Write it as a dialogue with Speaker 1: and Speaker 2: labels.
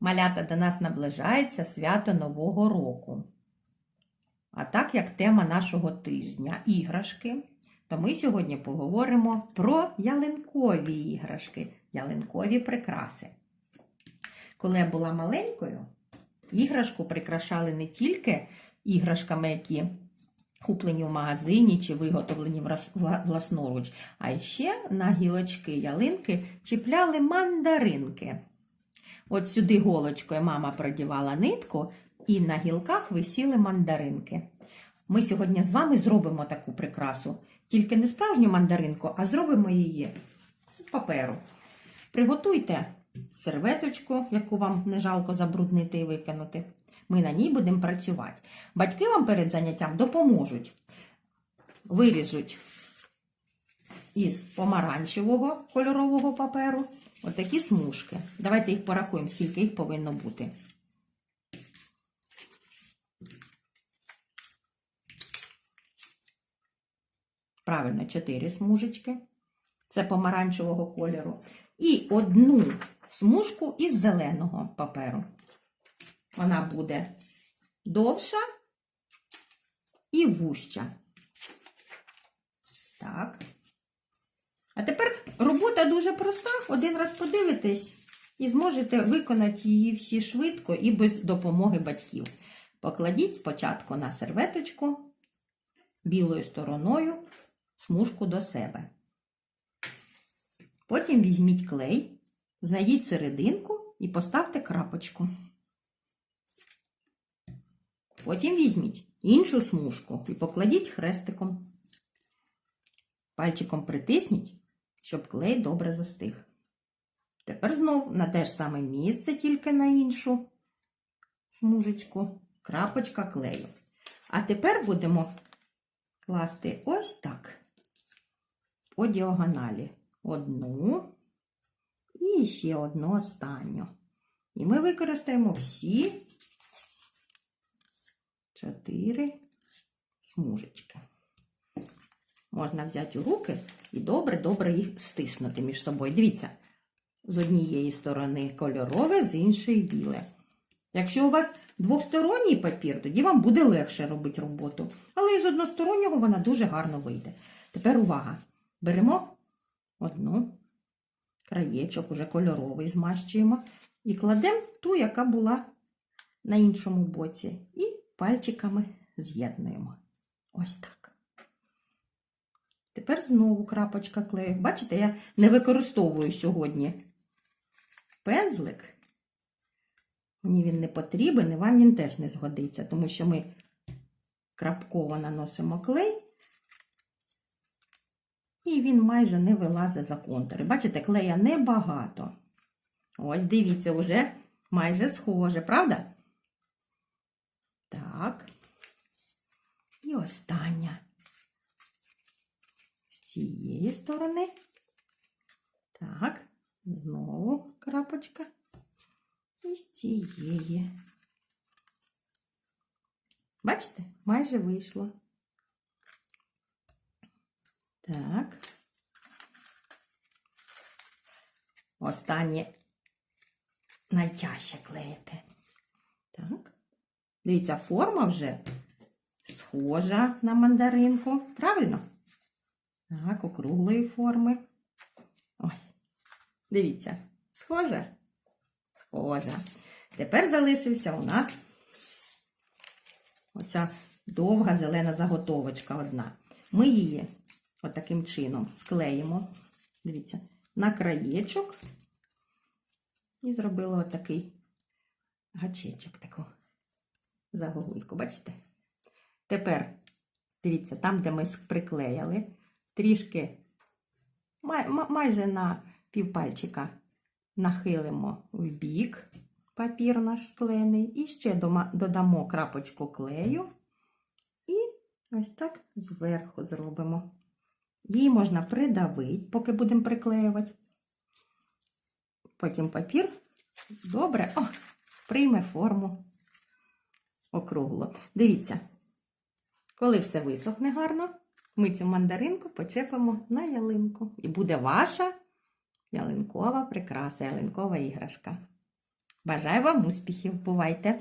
Speaker 1: Малята до нас наближається свято Нового року. А так як тема нашого тижня іграшки, то ми сьогодні поговоримо про ялинкові іграшки, ялинкові прикраси. Коли я була маленькою, іграшку прикрашали не тільки іграшками, які куплені в магазині чи виготовлені власноруч, а ще на гілочки ялинки чіпляли мандаринки. От сюди голочкою мама продівала нитку, і на гілках висіли мандаринки. Ми сьогодні з вами зробимо таку прикрасу. Тільки не справжню мандаринку, а зробимо її з паперу. Приготуйте серветочку, яку вам не жалко забруднити і викинути. Ми на ній будемо працювати. Батьки вам перед заняттям допоможуть. Виріжуть із помаранчевого кольорового паперу отакі смужки. Давайте їх порахуємо, скільки їх повинно бути. Правильно, 4 смужечки. Це помаранчевого кольору. І одну смужку із зеленого паперу. Вона буде довша і вуща. Так. А тепер робота дуже проста. Один раз подивитесь і зможете виконати її всі швидко і без допомоги батьків. Покладіть спочатку на серветочку білою стороною смужку до себе. Потім візьміть клей, знайдіть серединку і поставте крапочку. Потім візьміть іншу смужку і покладіть хрестиком. Пальчиком притисніть, щоб клей добре застиг. Тепер знов на те ж саме місце, тільки на іншу смужечку, крапочка клею. А тепер будемо класти ось так по діагоналі. Одну і ще одну останню. І ми використаємо всі чотири смужечки. Можна взяти у руки і добре-добре їх стиснути між собою. Дивіться, з однієї сторони кольорове, з іншої біле. Якщо у вас двосторонній папір, тоді вам буде легше робити роботу. Але із одностороннього вона дуже гарно вийде. Тепер увага! Беремо одну краєчок, уже кольоровий змащуємо, і кладемо ту, яка була на іншому боці. І пальчиками з'єднуємо. Ось так. Тепер знову крапочка клею. Бачите, я не використовую сьогодні пензлик. Мені він не потрібен, і вам він теж не згодиться, тому що ми крапково наносимо клей, і він майже не вилазить за контури. Бачите, клея небагато. Ось дивіться, вже майже схоже, правда? Так. І остання. Цієї сторони. Так, знову крапочка. І з цієї. Бачите, майже вийшло. Так. Останнє найтяжче клеїти. Так. Дивіться, форма вже схожа на мандаринку. Правильно? Так, округлої форми. Ось. Дивіться, схожа? Схожа. Тепер залишився у нас оця довга зелена заготовочка одна. Ми її отаким чином склеїмо. Дивіться, на краєчок і зробили отакий гачечок, таку загогульку. Бачите? Тепер, дивіться, там, де ми приклеїли, трішки май, майже на півпальчика нахилимо в бік папір наш склений і ще додамо крапочку клею і ось так зверху зробимо. Її можна придавити, поки будемо приклеювати. Потім папір добре о, прийме форму округло. Дивіться, коли все висохне гарно, ми цю мандаринку почепимо на ялинку. І буде ваша ялинкова прикраса, ялинкова іграшка. Бажаю вам успіхів! Бувайте!